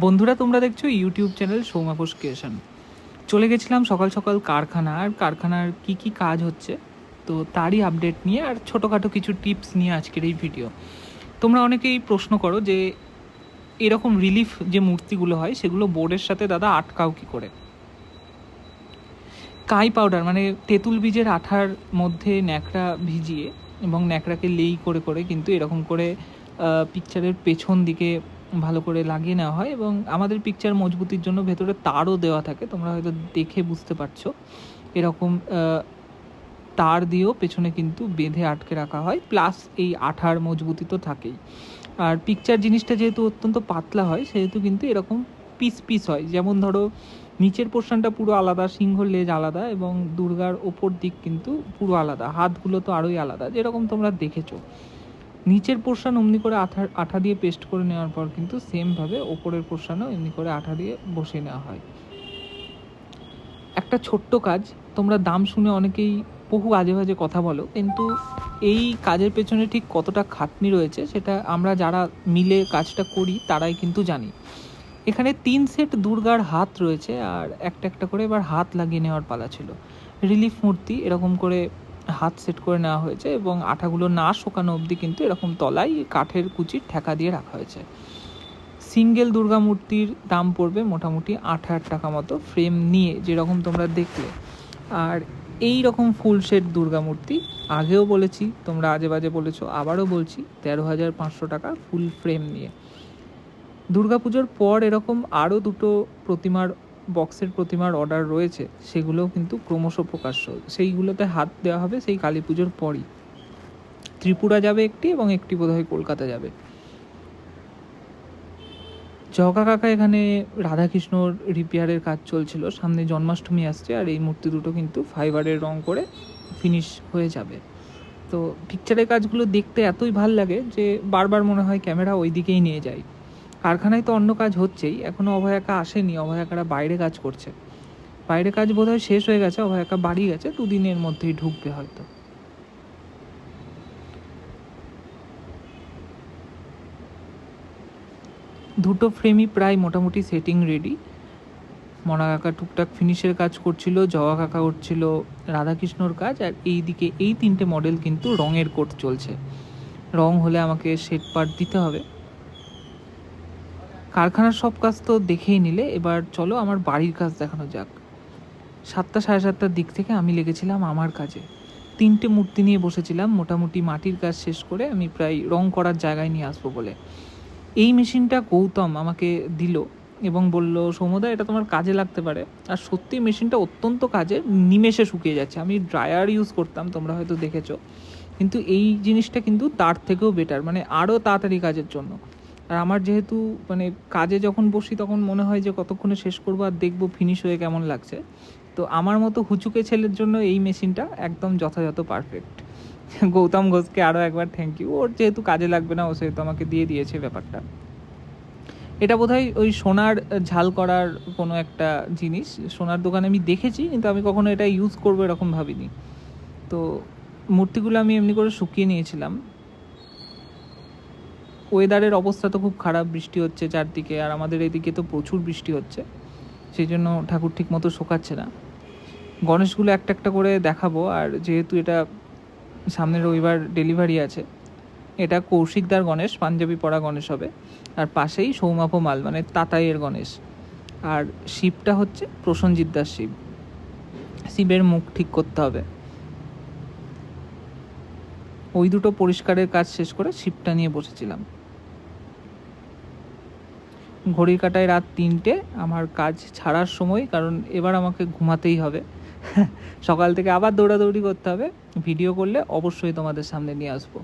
বন্ধুরা, তোমরা দেখছ ইউটিউব চ্যানেল সৌমাপোষ ক্রিয়েশন। চলে গেছিলাম সকাল সকাল কারখানা, আর কারখানার কি কি কাজ হচ্ছে, তো তারই আপডেট নিয়ে আর ছোটোখাটো কিছু টিপস নিয়ে আজকের এই ভিডিও তোমরা অনেকেই প্রশ্ন করো যে, এরকম রিলিফ যে মূর্তিগুলো হয়, সেগুলো বোর্ডের সাথে দাদা আটকাও কী করে? কাই পাউডার মানে তেঁতুল বীজের আঠার মধ্যে ন্যাকড়া ভিজিয়ে এবং ন্যাকড়াকে লেই করে করে কিন্তু এরকম করে পিকচারের পেছন দিকে ভালো করে লাগিয়ে নেওয়া হয় এবং আমাদের পিকচার মজবুতির জন্য ভেতরে তারও দেওয়া থাকে। তোমরা হয়তো দেখে বুঝতে পারছ। এরকম তার দিয়েও পেছনে কিন্তু বেঁধে আটকে রাখা হয়। প্লাস এই আঠার মজবুতি তো থাকেই। আর পিকচার জিনিসটা যেহেতু অত্যন্ত পাতলা হয়, সেহেতু কিন্তু এরকম পিস পিস হয়। যেমন ধরো, নিচের পোর্শনটা পুরো আলাদা সিংহর লেজ আলাদা এবং দুর্গার ওপর দিক কিন্তু পুরো আলাদা। হাতগুলো তো আরোই আলাদা, যেরকম তোমরা দেখেছ। নিচের পোর্শন অমনি করে আঠা আঠা দিয়ে পেস্ট করে নেওয়ার পর কিন্তু সেমভাবে ওপরের পোর্শনও এমনি করে আঠা দিয়ে বসিয়ে নেওয়া হয়। একটা ছোট্ট কাজ, তোমরা দাম শুনে অনেকেই বহু আজে বাজে কথা বলো, কিন্তু এই কাজের পেছনে ঠিক কতটা খাটনি রয়েছে সেটা আমরা যারা মিলে কাজটা করি তারাই কিন্তু জানি। এখানে তিন সেট দুর্গার হাত রয়েছে আর একটা একটা করে এবার হাত লাগিয়ে নেওয়ার পালা ছিল। রিলিফ মূর্তি এরকম করে হাত সেট করে নেওয়া হয়েছে এবং আঠাগুলো না শোকানো অবধি কিন্তু এরকম তলায় কাঠের কুচির ঠেকা দিয়ে রাখা হয়েছে। সিঙ্গেল দুর্গা মূর্তির দাম পড়বে মোটামুটি আট হাজার টাকা মতো ফ্রেম নিয়ে যেরকম তোমরা দেখলে। আর এই রকম ফুল সেট দুর্গা মূর্তি আগেও বলেছি, তোমরা আজে বাজে বলেছ, আবারও বলছি, তেরো হাজার পাঁচশো টাকা ফুল ফ্রেম নিয়ে। দুর্গাপুজোর পর এরকম আরও দুটো প্রতিমার বক্সের প্রতিমার অর্ডার রয়েছে, সেগুলোও কিন্তু ক্রমশ প্রকাশ্য। সেইগুলোতে হাত দেওয়া হবে সেই কালী পুজোর পরই। ত্রিপুরা যাবে একটি এবং একটি বোধহয় কলকাতা যাবে। জগা কাকা এখানে রাধাকৃষ্ণর রিপেয়ারের কাজ চলছিল, সামনে জন্মাষ্টমী আসছে আর এই মূর্তি দুটো কিন্তু ফাইবারের রং করে ফিনিশ হয়ে যাবে। তো পিকচারের কাজগুলো দেখতে এতই ভালো লাগে যে বারবার মনে হয় ক্যামেরা ওই দিকেই নিয়ে যায় কারখানায় তো অন্য কাজ হচ্ছেই। এখনও অভয়াকা আসেনি অভয়াকারা বাইরে কাজ করছে। বাইরে কাজ বোধহয় শেষ হয়ে গেছে অভয়াকা বাড়ি গেছে, দুদিনের মধ্যেই ঢুকবে হয়তো। দুটো ফ্রেমই প্রায় মোটামুটি সেটিং রেডি মনা কাকা টুকটাক ফিনিশের কাজ করছিল জওয়া কাকা করছিল, রাধাকৃষ্ণর কাজ, আর এই দিকে এই তিনটে মডেল কিন্তু রঙের কোট চলছে। রং হলে আমাকে শেড পার্ট দিতে হবে। কারখানার সব কাজ তো দেখেই নিলে। এবার চলো আমার বাড়ির কাজ দেখানো যাক। সাতটা সাড়ে সাতটার দিক থেকে আমি লেগেছিলাম আমার কাজে। তিনটে মূর্তি নিয়ে বসেছিলাম, মোটামুটি মাটির কাজ শেষ করে আমি প্রায় রং করার জায়গায় নিয়ে আসব বলে। এই মেশিনটা গৌতম আমাকে দিল এবং বলল সৌমদা এটা তোমার কাজে লাগতে পারে। আর সত্যি মেশিনটা অত্যন্ত কাজে নিমেষে শুকিয়ে যাচ্ছে। আমি ড্রায়ার ইউজ করতাম, তোমরা হয়তো দেখেছ। কিন্তু এই জিনিসটা কিন্তু তার থেকেও বেটার মানে আরও তাড়াতাড়ি কাজের জন্য। আর আমার যেহেতু মানে কাজে যখন বসি তখন মনে হয় যে কতক্ষণে শেষ করব আর দেখব ফিনিশ হয়ে কেমন লাগছে। তো আমার মতো হুচুকে ছেলের জন্য এই মেশিনটা একদম যথাযথ পারফেক্ট গৌতম ঘোষকে আরও একবার থ্যাংক ইউ ওর যেহেতু কাজে লাগবে না, ও সেহেতু আমাকে দিয়ে দিয়েছে ব্যাপারটা। এটা বোধহয় ওই সোনার ঝাল করার কোনো একটা জিনিস। সোনার দোকানে আমি দেখেছি, কিন্তু আমি কখনো এটা ইউজ করব এরকম ভাবিনি। তো মূর্তিগুলো আমি এমনি করে শুকিয়ে নিয়েছিলাম। ওয়েদারের অবস্থা তো খুব খারাপ, বৃষ্টি হচ্ছে চারদিকে, আর আমাদের এদিকে তো প্রচুর বৃষ্টি হচ্ছে। সেই জন্য ঠাকুর ঠিক মতো শোকাচ্ছে না। গণেশগুলো একটা একটা করে দেখাবো, আর যেহেতু এটা সামনের রবিবার ডেলিভারি আছে, এটা কৌশিকদার গণেশ, পাঞ্জাবি পরা গণেশ হবে। আর পাশেই সৌমাপ মাল মানে তাতাইয়ের গণেশ। আর শিবটা হচ্ছে প্রসঞ্জিৎ দাস শিব। শিবের মুখ ঠিক করতে হবে। ওই দুটো পরিষ্কারের কাজ শেষ করে শিবটা নিয়ে বসেছিলাম। ঘড়ির কাটায় রাত তিনটে, আমার কাজ ছাড়ার সময়, কারণ এবার আমাকে ঘুমাতেই হবে। সকাল থেকে আবার দৌড়াদৌড়ি করতে হবে। ভিডিও করলে অবশ্যই তোমাদের সামনে নিয়ে আসব।